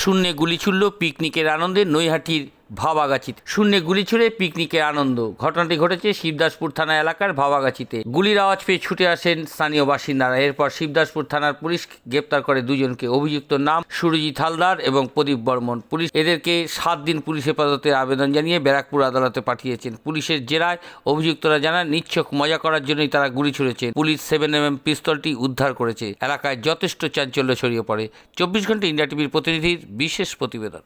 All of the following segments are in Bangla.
শূন্যে গুলি ছুড়ল পিকনিকের আনন্দে নৈহাটির ভাবাগাছিতে। শূন্যে গুলি ছুড়ে পিকনিকের আনন্দ। ঘটনাটি ঘটেছে শিবদাসপুর থানা এলাকার ভাবাগাছিতে। গুলির আওয়াজ পেয়ে ছুটে আসেন স্থানীয় বাসিন্দারা। এরপর শিবদাসপুর থানার পুলিশ গ্রেপ্তার করে দুজনকে। অভিযুক্ত নাম সুরজিৎ হালদার এবং প্রদীপ বর্মন। পুলিশ এদেরকে সাত দিন পুলিশ হেফাজতে আবেদন জানিয়ে ব্যারাকপুর আদালতে পাঠিয়েছেন। পুলিশের জেরায় অভিযুক্তরা জানান, নিচ্ছক মজা করার জন্যই তারা গুলি ছুড়েছে পুলিশ সেভেন এম পিস্তলটি উদ্ধার করেছে। এলাকায় যথেষ্ট চাঞ্চল্য ছড়িয়ে পড়ে। চব্বিশ ঘণ্টা ইন্ডিয়া টিভির প্রতিনিধির বিশেষ প্রতিবেদন।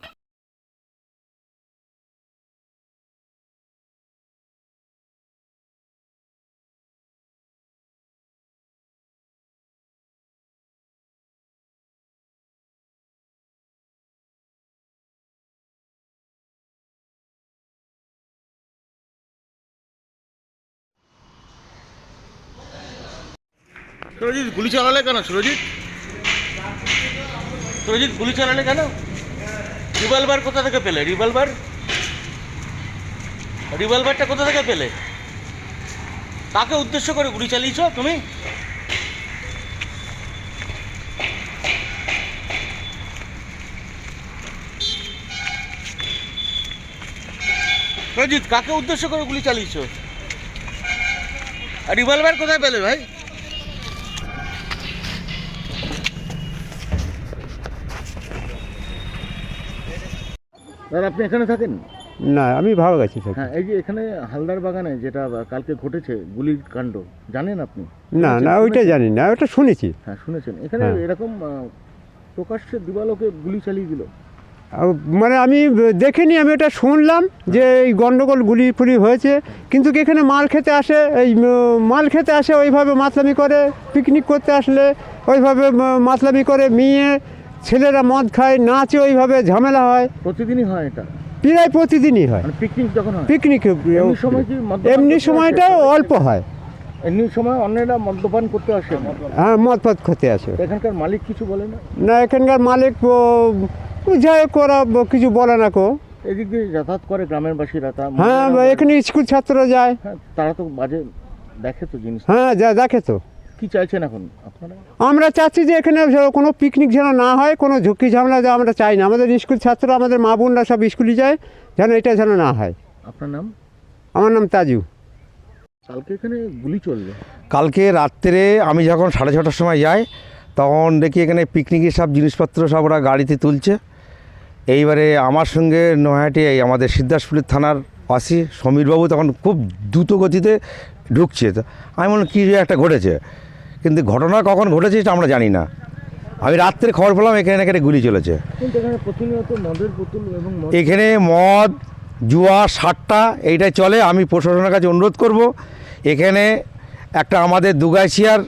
সুরজিৎ, গুলি চালালে কেন? সুরজিৎ? সুরজিৎ, গুলি চালালে কেন? রিভলভার কোথা থেকে পেলে? রিভলভার? রিভলভারটা কোথা থেকে পেলে? কাকে উদ্দেশ্য করে গুলি চালিয়েছ তুমি? সুরজিৎ, কাকে উদ্দেশ্য করে গুলি চালিয়েছ? রিভলভার কোথায় পেলে ভাই? দাদা আপনি এখানে থাকেন? না আমি ভালো গেছি স্যার। হ্যাঁ এই যে এখানে হালদার বাগানে যেটা কালকে ঘটেছে গুলির কাণ্ড জানেন আপনি? না না ওইটা জানি না ওটা শুনেছি। হ্যাঁ শুনেছেন। এখানে হ্যাঁ। এরকম প্রকাশ্যে দিবালোকে গুলি চালিয়ে দিল? মানে আমি দেখিনি আমি এটা শুনলাম যে এই গন্ডগোল গুলি ফুলি হয়েছে কিন্তু এখানে মাল খেতে আসে? এই মাল খেতে আসে ওইভাবে মাতলামি করে পিকনিক করতে আসলে ওইভাবে মাতলামি করে মেয়ে ছেলেরা মদ খায় নাচে ওইভাবে ঝামেলা হয়। প্রতিদিনই হয় এটা? প্রায় প্রতিদিনই হয়। মানে পিকনিক যখন হয়? পিকনিক এমনি সময় এমনি করতে সময়টা অল্প হয়। এমনি সময় অন্যরা মদ্যপান করতে আসে? হ্যাঁ মদ ফদ খেতে আসে। এখানকার মালিক কিছু বলে না? না এখানকার মালিক যাই হোক ওরা কিছু বলে না কো। এদিক দিয়ে যাতায়াত করে গ্রামের বাসীরা তা হ্যাঁ এখানে স্কুল ছাত্ররা যায়। হ্যাঁ তারা তো বাজে দেখে তো জিনিস হ্যাঁ যা দেখে তো। কি চাইছেন এখন আপনারা? আমরা চাচ্ছি যে এখানে কোনো পিকনিক যেন না হয় কোনো ঝুঁকি ঝামেলা যেন আমরা চাই না। আমাদের স্কুল ছাত্র আমাদের মা বোনরা সব স্কুলে যায় যেন এটা যেন না হয়। আপনার নাম? আমার নাম তাজু। কালকে এখানে গুলি চলবে। কালকে রাত্রে আমি যখন সাড়ে ছটার সময় যাই তখন দেখি এখানে পিকনিকের সব জিনিসপত্র সব ওরা গাড়িতে তুলছে। এইবারে আমার সঙ্গে নৈহাটি এই আমাদের সিদ্ধাসপুরের থানার আসি সমীরবাবু তখন খুব দ্রুত গতিতে ঢুকছে। তো আমি বললাম কী একটা ঘটেছে? কিন্তু ঘটনা কখন ঘটেছে সেটা আমরা জানি না। আমি রাত্রে খবর পেলাম এখানে এখানে গুলি চলেছে। এখানে মদ জুয়া সাতটা এইটাই চলে। আমি প্রশাসনের কাছে অনুরোধ করব এখানে একটা আমাদের দুগাছিয়ার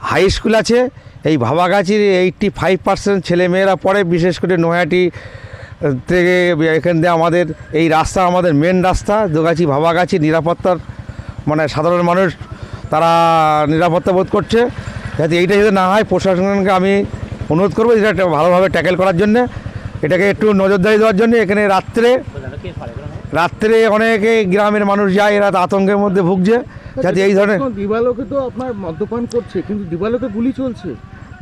হাই স্কুল আছে এই ভাবাগাছির এইটটি ফাইভ পার্সেন্ট ছেলেমেয়েরা পড়ে বিশেষ করে আহ, থেকে এখান দিয়ে আমাদের এই রাস্তা আমাদের মেন রাস্তা দুগাছি ভাবাগাছি নিরাপত্তার মানে সাধারণ মানুষ তারা নিরাপত্তা বোধ করছে। যাতে এইটা যদি না হয় প্রশাসনকে আমি অনুরোধ করব এটা একটা ভালোভাবে ট্যাকেল করার জন্য। এটাকে একটু নজরদারি দেওয়ার জন্য। এখানে রাত্রে রাত্রে অনেকে গ্রামের মানুষ যায় এরা আতঙ্কের মধ্যে ভুগছে। যাতে এই ধরনের দিবালোকে তো আপনার মদ্যপান করছে কিন্তু দিবালোকে গুলি চলছে।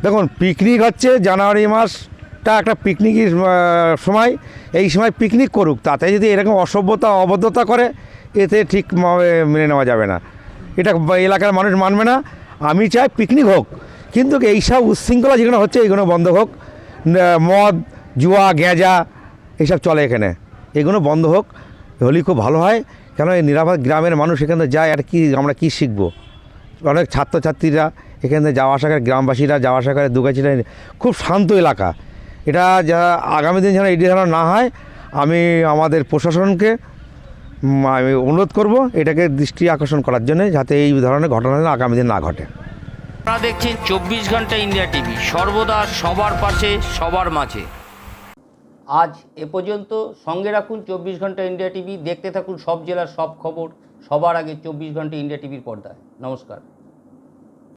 দেখুন পিকনিক হচ্ছে জানুয়ারি মাসটা একটা পিকনিকের সময়। এই সময় পিকনিক করুক তাতে যদি এরকম অসভ্যতা অবদ্ধতা করে এতে ঠিক মেনে নেওয়া যাবে না। এটা এলাকার মানুষ মানবে না। আমি চাই পিকনিক হোক। কিন্তু এইসব উচ্ছৃঙ্খলা যেগুলো হচ্ছে এইগুলো বন্ধ হোক। মদ, জুয়া গেঁজা এইসব চলে এখানে। এগুলো বন্ধ হোক। হলেই খুব ভালো হয়। কেন এই নিরাপদ গ্রামের মানুষ এখানে যায়, আর কি আমরা কি শিখব? অনেক ছাত্রছাত্রীরা এখানে যাওয়া আসা করে, গ্রামবাসীরা যাওয়া আসা করে দুগাছিরা খুব শান্ত এলাকা। এটা যা আগামী দিন যেন এটি যেন না হয়, আমি আমাদের প্রশাসনকে আমি অনুরোধ করব এটাকে দৃষ্টি আকর্ষণ করার জন্য যাতে এই ধরনের ঘটনা যেন আগামী দিন না ঘটে। আপনারা দেখছেন চব্বিশ ঘণ্টা ইন্ডিয়া টিভি। সর্বদা সবার পাশে সবার মাঝে। আজ এ পর্যন্ত সঙ্গে রাখুন চব্বিশ ঘণ্টা ইন্ডিয়া টিভি। দেখতে থাকুন সব জেলার সব খবর। সবার আগে চব্বিশ ঘণ্টা ইন্ডিয়া টিভির পর্দায়। নমস্কার।